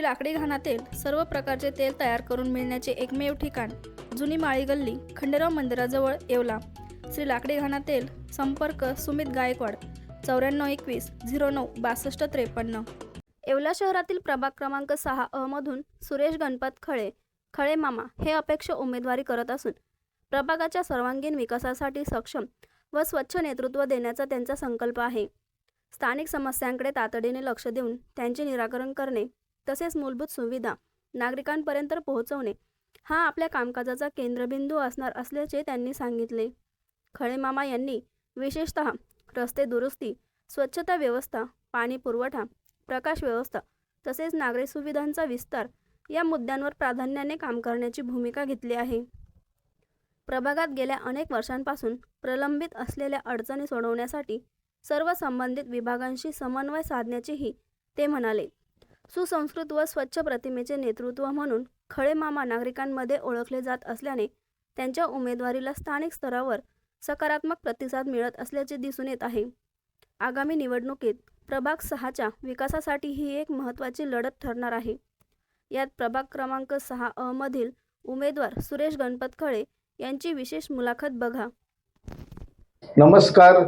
श्री लाकडी घाणातील सर्व प्रकारचे तेल तयार करून मिळण्याचे एकमेव ठिकाण जुनी माळी गल्ली खंडेराव मंदिराजवळ येवला. श्री लाकडी घाणा तेल संपर्क सुमित गायकवाड चौऱ्याण्णव एकवीस झिरो नऊ बासष्ट त्रेपन्न. येवला शहरातील प्रभाग क्रमांक सहा अमधून सुरेश गणपत खळे खळे मामा हे अपेक्ष उमेदवारी करत असून प्रभागाच्या सर्वांगीण विकासासाठी सक्षम व स्वच्छ नेतृत्व देण्याचा त्यांचा संकल्प आहे. स्थानिक समस्यांकडे तातडीने लक्ष देऊन त्यांचे निराकरण करणे तसेच मूलभूत सुविधा नागरिकांपर्यंत पोहोचवणे हा आपल्या कामकाजाचा केंद्रबिंदू असणार असल्याचे त्यांनी सांगितले. खळेमामा यांनी विशेषतः रस्ते दुरुस्ती स्वच्छता व्यवस्था पाणी पुरवठा प्रकाश व्यवस्था तसेच नागरी सुविधांचा विस्तार या मुद्द्यांवर प्राधान्याने काम करण्याची भूमिका घेतली आहे. प्रभागात गेल्या अनेक वर्षांपासून प्रलंबित असलेल्या अडचणी सोडवण्यासाठी सर्व संबंधित विभागांशी समन्वय साधण्याचेही ते म्हणाले. सुसंस्कृत व स्वच्छ प्रतिमेचे नेतृत्व म्हणून खळे मामा नागरिकांमध्ये ओळखले जात असल्याने त्यांच्या उमेदवारीला स्थानिक स्तरावर सकारात्मक प्रतिसाद मिळत असल्याचे दिसून येत आहे. आगामी निवडणुकीत प्रभाग सहाच्या विकासासाठी ही एक महत्त्वाची लढत ठरणार आहे. यात प्रभाग क्रमांक सहा अ मधील उमेदवार सुरेश गणपत खळे यांची विशेष मुलाखत बघा. नमस्कार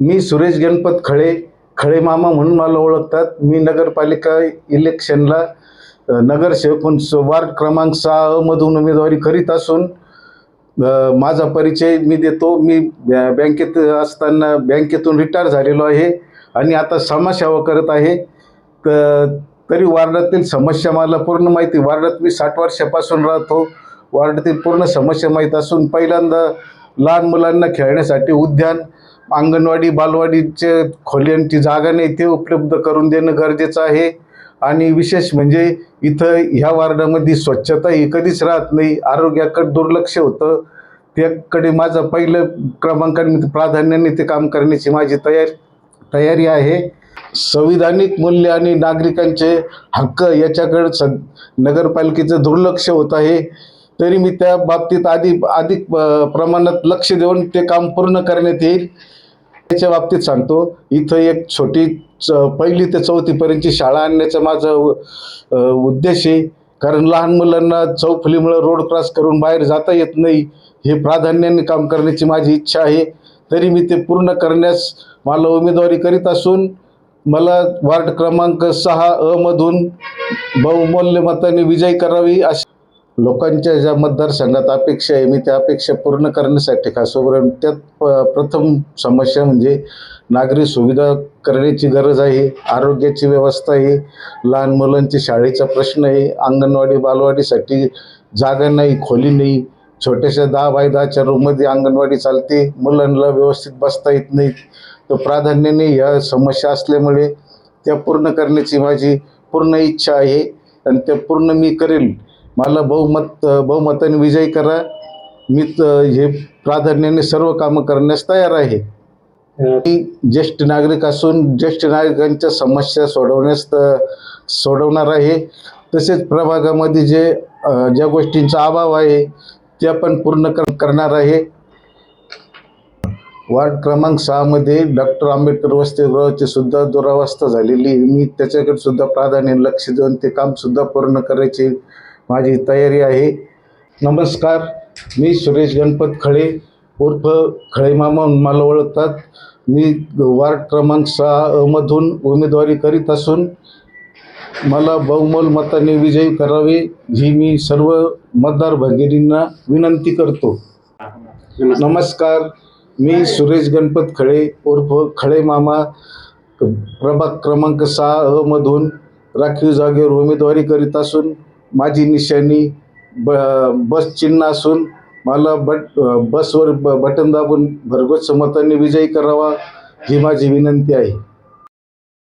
मी सुरेश गणपत खळे खळे मामा म्हणून मला ओळखतात. मी नगरपालिका इलेक्शनला अ, नगरसेवक वार्ड क्रमांक सहा मधून उमेदवारी करीत असून माझा परिचय मी देतो. मी बॅ- बँकेत असताना बँकेतून रिटायर झालेलो आहे आणि आता समाजसेवा करत आहे. तर तरी वार्डातील समस्या मला पूर्ण माहिती वार्डात मी साठ वर्षापासून राहतो. वार्डातील पूर्ण समस्या माहीत असून पहिल्यांदा लहान मुलांना खेळण्यासाठी उद्यान अंगणवाडी बालवाडीचे खोल्यांची जागा नाही ते उपलब्ध करून देणं गरजेचं आहे. आणि विशेष म्हणजे इथं ह्या वार्डामध्ये स्वच्छता ही कधीच राहत नाही आरोग्याकडे दुर्लक्ष होतं. त्याकडे माझं पहिलं क्रमांकाने प्राधान्याने ते काम करण्याची माझी तयार तयारी आहे. संविधानिक मूल्य आणि नागरिकांचे हक्क याच्याकडे स नगरपालिकेचं दुर्लक्ष होत आहे. तरी मी त्या बाबतीत आधी अधिक प्रमाणात लक्ष देऊन ते काम पूर्ण करण्यात येईल. त्याच्या बाबतीत सांगतो इथं एक छोटी च पहिली ते चौथीपर्यंतची शाळा आणण्याचा माझा उद्देश आहे. कारण लहान मुलांना चौफुलीमुळं रोड क्रॉस करून बाहेर जाता येत नाही हे प्राधान्याने काम करण्याची माझी इच्छा आहे. तरी मी ते पूर्ण करण्यास मला उमेदवारी करीत असून मला वार्ड क्रमांक सहा अ मधून बहुमूल्य मताने विजय करावी अशी लोकांच्या ज्या मतदारसंघात अपेक्षा आहे मी त्या अपेक्षा पूर्ण करण्यासाठी खास त्यात प- प्रथम समस्या म्हणजे नागरी सुविधा करण्याची गरज आहे आरोग्याची व्यवस्था आहे लहान मुलांची शाळेचा प्रश्न आहे अंगणवाडी बालवाडीसाठी जागा नाही खोली नाही छोट्याशा दहा बाय दहाच्या रूममध्ये अंगणवाडी चालते मुलांना व्यवस्थित बसता येत नाही. तर प्राधान्याने ह्या समस्या असल्यामुळे त्या पूर्ण करण्याची माझी पूर्ण इच्छा आहे आणि त्या पूर्ण मी करेल. मला बहुमत बहुमताने विजयी करा. मी हे प्राधान्याने सर्व कामं करण्यास तयार आहे. मी ज्येष्ठ नागरिक असून ज्येष्ठ नागरिकांच्या समस्या सोडवण्यास सोडवणार आहे. तसेच प्रभागामध्ये जे ज्या गोष्टींचा अभाव आहे त्या पण पूर्ण कर करणार आहे. वार्ड क्रमांक सहामध्ये डॉक्टर आंबेडकर वसतिगृहाची सुद्धा दुरावस्था झालेली आहे. मी त्याच्याकडे सुद्धा प्राधान्याने लक्ष देऊन ते कामसुद्धा पूर्ण करायची. माझी तयारी आहे. नमस्कार मी सुरेश गणपत खळे उर्फ खळेमामा म्हणून मला ओळखतात. मी वार्ड क्रमांक सहा अ मधून उमेदवारी करीत असून मला बहुमोल मताने विजयी करावे ही मी सर्व मतदार भगिनींना विनंती करतो. नमस्कार मी सुरेश गणपत खळे उर्फ खळे मामा प्रभाग क्रमांक सहा अ मधून राखीव जागेवर उमेदवारी करीत असून माझी निशाणी ब बस चिन्ह असून मला बट बसवर ब बटन दाबून भरघोस समर्थांनी विजयी करावा ही माझी विनंती आहे.